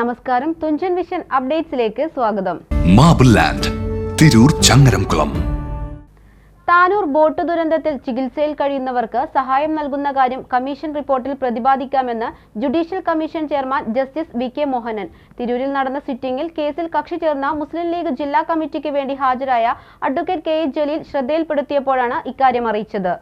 നമസ്കാരം. തുഞ്ചൻ വിഷൻ അപ്ഡേറ്റ്സിലേക്ക് സ്വാഗതം. Marble land Tirur Changaramkulam. Tanur boat ദുരന്തത്തിൽ ചികിത്സയിൽ കഴിയുന്നവർക്ക് സഹായം നൽകുന്ന കാര്യം കമ്മീഷൻ റിപ്പോർട്ടിൽ പ്രതിപാദിക്കാമെന്ന് judicial commission chairman justice V K Mohanan. തിരൂരിൽ നടന്ന സിറ്റിംഗിൽ കേസിൽ കക്ഷി ചേർന്ന മുസ്ലിം ലീഗ് ജില്ലാ കമ്മിറ്റിക്ക് വേണ്ടി ഹാജരായ അഡ്വക്കേറ്റ് കെ എ ജലീൽ ശ്രദ്ധയിൽപ്പെടുത്തിയപ്പോഴാണ് ഇക്കാര്യം അറിയിച്ചത്.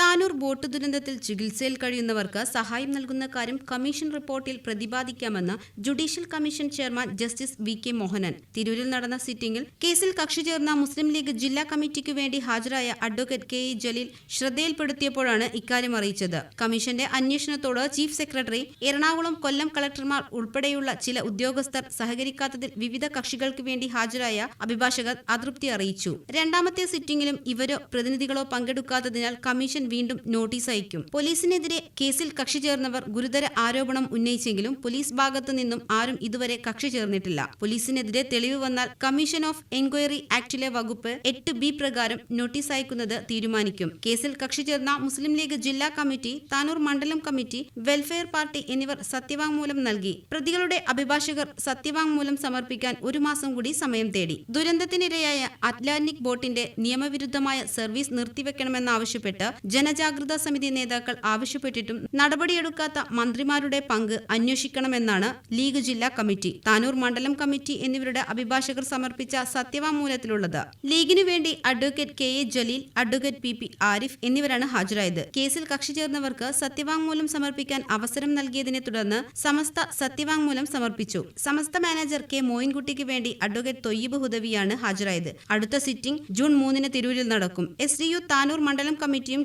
താനൂർ ബോട്ട് ദുരന്തത്തിൽ ചികിത്സയിൽ കഴിയുന്നവർക്ക് സഹായം നൽകുന്ന കാര്യം കമ്മീഷൻ റിപ്പോർട്ടിൽ പ്രതിപാദിക്കാമെന്ന് judicial commission chairman justice V K Mohanan. തിരൂരിൽ നടന്ന സിറ്റിംഗിൽ കേസിൽ കക്ഷി ചേർന്ന മുസ്ലിം ലീഗ് ജില്ലാ കമ്മിറ്റിക്കു വേണ്ടി ഹാജരായ അഡ്വക്കേറ്റ് കെ ഇ ജലീൽ ശ്രദ്ധയിൽപ്പെടുത്തിയപ്പോഴാണ് ഇക്കാര്യം അറിയിച്ചത്. കമ്മീഷന്റെ അന്വേഷണത്തോട് ചീഫ് സെക്രട്ടറി എറണാകുളം കൊല്ലം കളക്ടർമാർ ഉൾപ്പെടെയുള്ള ചില ഉദ്യോഗസ്ഥർ സഹകരിക്കാത്തതിൽ വിവിധ കക്ഷികൾക്ക് വേണ്ടി ഹാജരായ അഭിഭാഷകർ അതൃപ്തി അറിയിച്ചു. രണ്ടാമത്തെ സിറ്റിംഗിലും ഇവരോ പ്രതിനിധികളോ പങ്കെടുക്കാത്തതിനാൽ കമ്മീഷൻ വീണ്ടും നോട്ടീസ് അയക്കും. പോലീസിനെതിരെ കേസിൽ കക്ഷി ചേർന്നവർ ഗുരുതര ആരോപണം ഉന്നയിച്ചെങ്കിലും പോലീസ് ഭാഗത്തു നിന്നും ആരും ഇതുവരെ കക്ഷി ചേർന്നിട്ടില്ല. പോലീസിനെതിരെ തെളിവ് വന്നാൽ കമ്മീഷൻ ഓഫ് എൻക്വയറി ആക്ടിലെ വകുപ്പ് എട്ട് ബി പ്രകാരം നോട്ടീസ് അയക്കുന്നത് തീരുമാനിക്കും. കേസിൽ കക്ഷി ചേർന്ന മുസ്ലിം ലീഗ് ജില്ലാ കമ്മിറ്റി താനൂർ മണ്ഡലം കമ്മിറ്റി വെൽഫെയർ പാർട്ടി എന്നിവർ സത്യവാങ്മൂലം നൽകി. പ്രതികളുടെ അഭിഭാഷകർ സത്യവാങ്മൂലം സമർപ്പിക്കാൻ ഒരു മാസം കൂടി സമയം തേടി. ദുരന്തത്തിനിരയായ അറ്റ്ലാന്റിക് ബോട്ടിന്റെ നിയമവിരുദ്ധമായ സർവീസ് നിർത്തിവെക്കണമെന്നാവശ്യപ്പെട്ട് ജനജാഗ്രതാ സമിതി നേതാക്കൾ ആവശ്യപ്പെട്ടിട്ടും നടപടിയെടുക്കാത്ത മന്ത്രിമാരുടെ പങ്ക് അന്വേഷിക്കണമെന്നാണ് ലീഗ് ജില്ലാ കമ്മിറ്റി താനൂർ മണ്ഡലം കമ്മിറ്റി എന്നിവരുടെ അഭിഭാഷകർ സമർപ്പിച്ച സത്യവാങ്മൂലത്തിലുള്ളത്. ലീഗിനു വേണ്ടി advocate K A Jaleel advocate P P Arif എന്നിവരാണ് ഹാജരായത്. കേസിൽ കക്ഷി ചേർന്നവർക്ക് സത്യവാങ്മൂലം സമർപ്പിക്കാൻ അവസരം നൽകിയതിനെ തുടർന്ന് സമസ്ത സത്യവാങ്മൂലം സമർപ്പിച്ചു. സമസ്ത മാനേജർ കെ മോയിൻകുട്ടിക്ക് വേണ്ടി അഡ്വക്കേറ്റ് തൊയ്യബ് ഹുദവിയാണ് ഹാജരായത്. അടുത്ത സിറ്റിംഗ് ജൂൺ മൂന്നിന് തിരൂരിൽ നടക്കും. എസ് ഡി യു താനൂർ മണ്ഡലം കമ്മിറ്റിയും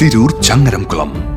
Tirur Changaramkulam.